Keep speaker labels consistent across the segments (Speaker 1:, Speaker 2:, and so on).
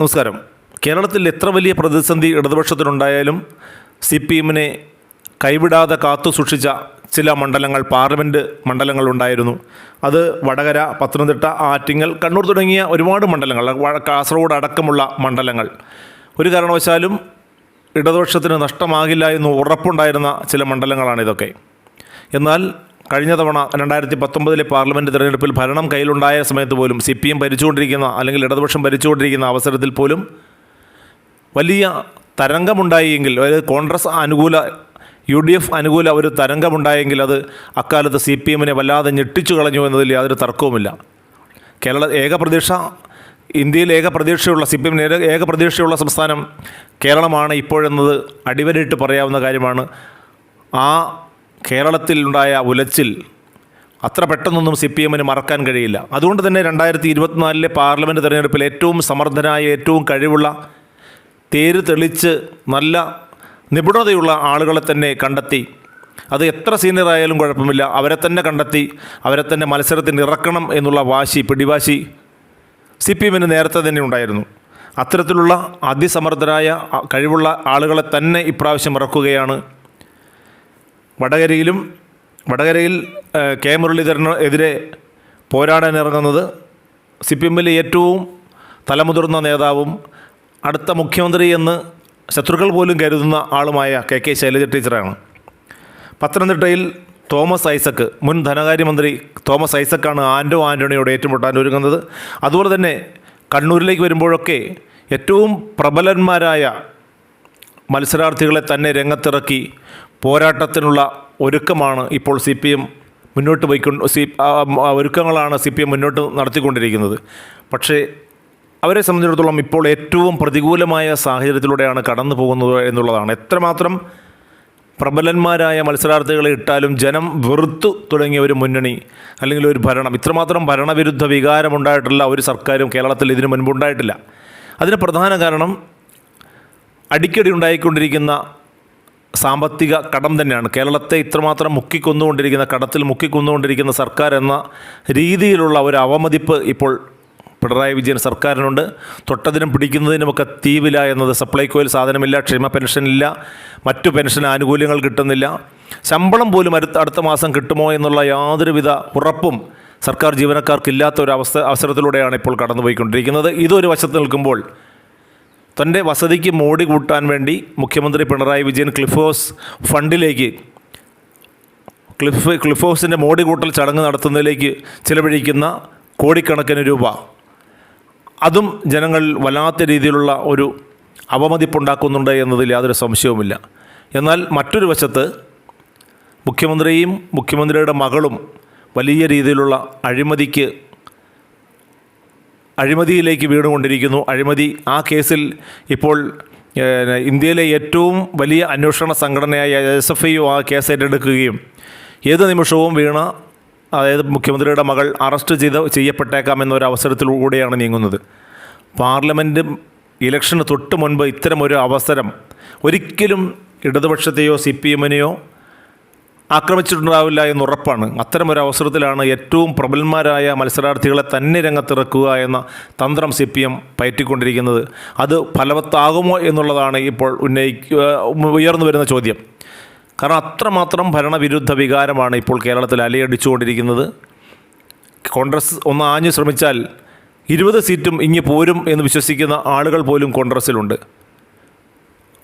Speaker 1: നമസ്കാരം. കേരളത്തിൽ എത്ര വലിയ പ്രതിസന്ധി ഇടതുപക്ഷത്തിനുണ്ടായാലും സി പി എമ്മിനെ കൈവിടാതെ കാത്തു സൂക്ഷിച്ച ചില മണ്ഡലങ്ങൾ പാർലമെന്റ് മണ്ഡലങ്ങളുണ്ടായിരുന്നു അത് വടകര പത്തനംതിട്ട ആറ്റിങ്ങൽ കണ്ണൂർ തുടങ്ങിയ ഒരുപാട് മണ്ഡലങ്ങൾ കാസർഗോഡ് അടക്കമുള്ള മണ്ഡലങ്ങൾ. ഒരു കാരണവശാലും ഇടതുപക്ഷത്തിന് നഷ്ടമാകില്ല എന്ന് ഉറപ്പുണ്ടായിരുന്ന ചില മണ്ഡലങ്ങളാണ് ഇതൊക്കെ. എന്നാൽ കഴിഞ്ഞ തവണ രണ്ടായിരത്തി പത്തൊമ്പതിലെ പാർലമെന്റ് തെരഞ്ഞെടുപ്പിൽ ഭരണം കയ്യിലുണ്ടായ സമയത്ത് പോലും സി പി എം ഭരിച്ചുകൊണ്ടിരിക്കുന്ന അല്ലെങ്കിൽ ഇടതുപക്ഷം ഭരിച്ചുകൊണ്ടിരിക്കുന്ന അവസരത്തിൽ പോലും വലിയ തരംഗമുണ്ടായെങ്കിൽ അതായത് കോൺഗ്രസ് അനുകൂല യു ഡി എഫ് അനുകൂല ഒരു തരംഗമുണ്ടായെങ്കിൽ അത് അക്കാലത്ത് സി പി എമ്മിനെ വല്ലാതെ ഞെട്ടിച്ചു കളഞ്ഞു എന്നതിൽ യാതൊരു തർക്കവുമില്ല. കേരള ഏക പ്രതീക്ഷ ഇന്ത്യയിൽ ഏക പ്രതീക്ഷയുള്ള സി പി എമ്മിന് ഏക പ്രതീക്ഷയുള്ള സംസ്ഥാനം കേരളമാണ് ഇപ്പോഴെന്നത് അടിവരയിട്ട് പറയാവുന്ന കാര്യമാണ്. ആ കേരളത്തിലുണ്ടായ ഉലച്ചിൽ അത്ര പെട്ടെന്നൊന്നും സി പി എമ്മിന് മറക്കാൻ കഴിയില്ല. അതുകൊണ്ട് തന്നെ രണ്ടായിരത്തി ഇരുപത്തിനാലിലെ പാർലമെന്റ് തെരഞ്ഞെടുപ്പിൽ ഏറ്റവും സമർത്ഥനായ ഏറ്റവും കഴിവുള്ള തേര് തെളിച്ച് നല്ല നിപുണതയുള്ള ആളുകളെ തന്നെ കണ്ടെത്തി. അത് എത്ര സീനിയർ ആയാലും കുഴപ്പമില്ല. അവരെ തന്നെ കണ്ടെത്തി അവരെ തന്നെ മത്സരത്തിന് ഇറക്കണം എന്നുള്ള വാശി പിടിവാശി സി പി എമ്മിന് നേരത്തെ തന്നെ ഉണ്ടായിരുന്നു. അത്തരത്തിലുള്ള അതിസമർത്ഥരായ കഴിവുള്ള ആളുകളെ തന്നെ ഇപ്രാവശ്യം ഇറക്കുകയാണ് വടകരയിലും വടകരയിൽ കെ. മുരളീധരന് എതിരെ പോരാടാൻ ഇറങ്ങുന്നത് സി പി എമ്മിലെ ഏറ്റവും തലമുതിർന്ന നേതാവും അടുത്ത മുഖ്യമന്ത്രി എന്ന് ശത്രുക്കൾ പോലും കരുതുന്ന ആളുമായ കെ. കെ. ശൈലജ ടീച്ചറാണ്. പത്തനംതിട്ടയിൽ തോമസ് ഐസക്ക് മുൻ ധനകാര്യമന്ത്രി തോമസ് ഐസക്കാണ് ആൻഡോ ആന്റണിയോട് ഏറ്റുമുട്ടാൻ ഒരുങ്ങുന്നത്. അതുപോലെ തന്നെ കണ്ണൂരിലേക്ക് വരുമ്പോഴൊക്കെ ഏറ്റവും പ്രബലന്മാരായ മത്സരാർത്ഥികളെ തന്നെ രംഗത്തിറക്കി പോരാട്ടത്തിനുള്ള ഒരുക്കമാണ് ഇപ്പോൾ സി പി എം മുന്നോട്ട് പോയിക്കൊണ്ട് സി ഒരുക്കങ്ങളാണ് സി പി എം മുന്നോട്ട് നടത്തിക്കൊണ്ടിരിക്കുന്നത്. പക്ഷേ അവരെ സംബന്ധിച്ചിടത്തോളം ഇപ്പോൾ ഏറ്റവും പ്രതികൂലമായ സാഹചര്യത്തിലൂടെയാണ് കടന്നു പോകുന്നത് എന്നുള്ളതാണ്. എത്രമാത്രം പ്രബലന്മാരായ മത്സരാർത്ഥികളെ ഇട്ടാലും ജനം വെറുത്തു തുടങ്ങിയ ഒരു മുന്നണി അല്ലെങ്കിൽ ഒരു ഭരണം ഇത്രമാത്രം ഭരണവിരുദ്ധ വികാരമുണ്ടായിട്ടുള്ള ഒരു സർക്കാരും കേരളത്തിൽ ഇതിനു മുൻപുണ്ടായിട്ടില്ല അതിന് പ്രധാന കാരണം അടിക്കടി ഉണ്ടായിക്കൊണ്ടിരിക്കുന്ന സാമ്പത്തിക കടം തന്നെയാണ്. കേരളത്തെ ഇത്രമാത്രം മുക്കിക്കൊന്നുകൊണ്ടിരിക്കുന്ന കടത്തിൽ മുക്കിക്കൊന്നുകൊണ്ടിരിക്കുന്ന സർക്കാർ എന്ന രീതിയിലുള്ള ഒരു അവമതിപ്പ് ഇപ്പോൾ പിണറായി വിജയൻ സർക്കാരിനുണ്ട്. തൊട്ടതിനും പിടിക്കുന്നതിനുമൊക്കെ തീവില എന്നത് സപ്ലൈകോയിൽ സാധനമില്ല ക്ഷേമ പെൻഷനില്ല മറ്റു പെൻഷൻ ആനുകൂല്യങ്ങൾ കിട്ടുന്നില്ല. ശമ്പളം പോലും അടുത്ത അടുത്ത മാസം കിട്ടുമോ എന്നുള്ള യാതൊരുവിധ ഉറപ്പും സർക്കാർ ജീവനക്കാർക്കില്ലാത്ത ഒരു അവസ്ഥ അവസരത്തിലൂടെയാണ് ഇപ്പോൾ കടന്നുപോയിക്കൊണ്ടിരിക്കുന്നത്. ഇതൊരു വശത്ത് നിൽക്കുമ്പോൾ തന്റെ വസതിക്ക് മോടി കൂട്ടാൻ വേണ്ടി മുഖ്യമന്ത്രി പിണറായി വിജയൻ ക്ലിഫ് ഹൗസ് ഫണ്ടിലേക്ക് ക്ലിഫ് ക്ലിഫ് ഹൗസിന്റെ മോടി കൂട്ടൽ ചടങ്ങ് നടത്തുന്നതിലേക്ക് ചിലവഴിക്കുന്ന കോടിക്കണക്കിന് രൂപ. അതും ജനങ്ങൾ വല്ലാത്ത രീതിയിലുള്ള ഒരു അവമതിപ്പുണ്ടാക്കുന്നുണ്ട് എന്നതിൽ യാതൊരു സംശയവുമില്ല. എന്നാൽ മറ്റൊരു വശത്ത് മുഖ്യമന്ത്രിയും മുഖ്യമന്ത്രിയുടെ മകളും വലിയ രീതിയിലുള്ള അഴിമതിക്ക് അഴിമതിയിലേക്ക് വീണുകൊണ്ടിരിക്കുന്നു. അഴിമതി ആ കേസിൽ ഇപ്പോൾ ഇന്ത്യയിലെ ഏറ്റവും വലിയ അന്വേഷണ സംഘടനയായ എസ് എഫ് ഐ ആ കേസ് ഏറ്റെടുക്കുകയും ഏത് നിമിഷവും വീണ അതായത് മുഖ്യമന്ത്രിയുടെ മകൾ അറസ്റ്റ് ചെയ്ത് ചെയ്യപ്പെട്ടേക്കാം എന്നൊരു അവസരത്തിലൂടെയാണ് നീങ്ങുന്നത്. പാർലമെന്റ് ഇലക്ഷന് തൊട്ട് മുൻപ് ഇത്തരമൊരു അവസരം ഒരിക്കലും ഇടതുപക്ഷത്തെയോ സി പി എമ്മിനെയോ ആക്രമിച്ചിട്ടുണ്ടാവില്ല എന്നുറപ്പാണ് അത്തരമൊരു അവസരത്തിലാണ് ഏറ്റവും പ്രബലന്മാരായ മത്സരാർത്ഥികളെ തന്നെ രംഗത്തിറക്കുക എന്ന തന്ത്രം സി പി എം പയറ്റിക്കൊണ്ടിരിക്കുന്നത്. അത് ഫലവത്താകുമോ എന്നുള്ളതാണ് ഇപ്പോൾ ഉന്നയിക്കുക ഉയർന്നു വരുന്ന ചോദ്യം. കാരണം അത്രമാത്രം ഭരണവിരുദ്ധ വികാരമാണ് ഇപ്പോൾ കേരളത്തിൽ അലയടിച്ചുകൊണ്ടിരിക്കുന്നത്. കോൺഗ്രസ് ഒന്ന് ആഞ്ഞു ശ്രമിച്ചാൽ ഇരുപത് സീറ്റും ഇങ്ങി പോരും എന്ന് വിശ്വസിക്കുന്ന ആളുകൾ പോലും കോൺഗ്രസ്സിലുണ്ട്.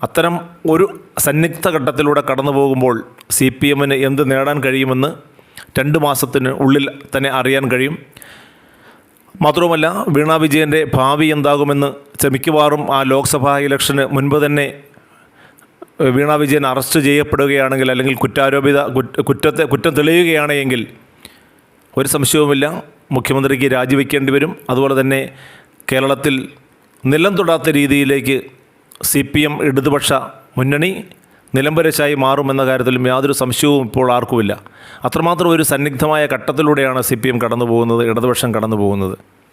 Speaker 1: അത്തരം ഒരു സന്നിഗ്ധ ഘട്ടത്തിലൂടെ കടന്നു പോകുമ്പോൾ സി പി എമ്മിന് എന്ത് നേടാൻ കഴിയുമെന്ന് രണ്ട് മാസത്തിന് ഉള്ളിൽ തന്നെ അറിയാൻ കഴിയും. മാത്രവുമല്ല വീണ വിജയന്റെ ഭാവി എന്താകുമെന്ന് ചമിക്കുവാറും മിക്കവാറും ആ ലോക്സഭാ ഇലക്ഷന് മുൻപ് തന്നെ വീണ വിജയൻ അറസ്റ്റ് ചെയ്യപ്പെടുകയാണെങ്കിൽ അല്ലെങ്കിൽ കുറ്റാരോപിത കുറ്റത്തെ കുറ്റം തെളിയുകയാണെങ്കിൽ ഒരു സംശയവുമില്ല. മുഖ്യമന്ത്രിക്ക് രാജിവെക്കേണ്ടി വരും. അതുപോലെ തന്നെ കേരളത്തിൽ നിലം തൊടാത്ത രീതിയിലേക്ക് സി പി എം ഇടതുപക്ഷ മുന്നണി നിലംപരശായി മാറുമെന്ന കാര്യത്തിലും യാതൊരു സംശയവും ഇപ്പോൾ ആർക്കുമില്ല. അത്രമാത്രം ഒരു സന്നിഗ്ധമായ ഘട്ടത്തിലൂടെയാണ് സി പി എം കടന്നു പോകുന്നത് ഇടതുപക്ഷം കടന്നു പോകുന്നത്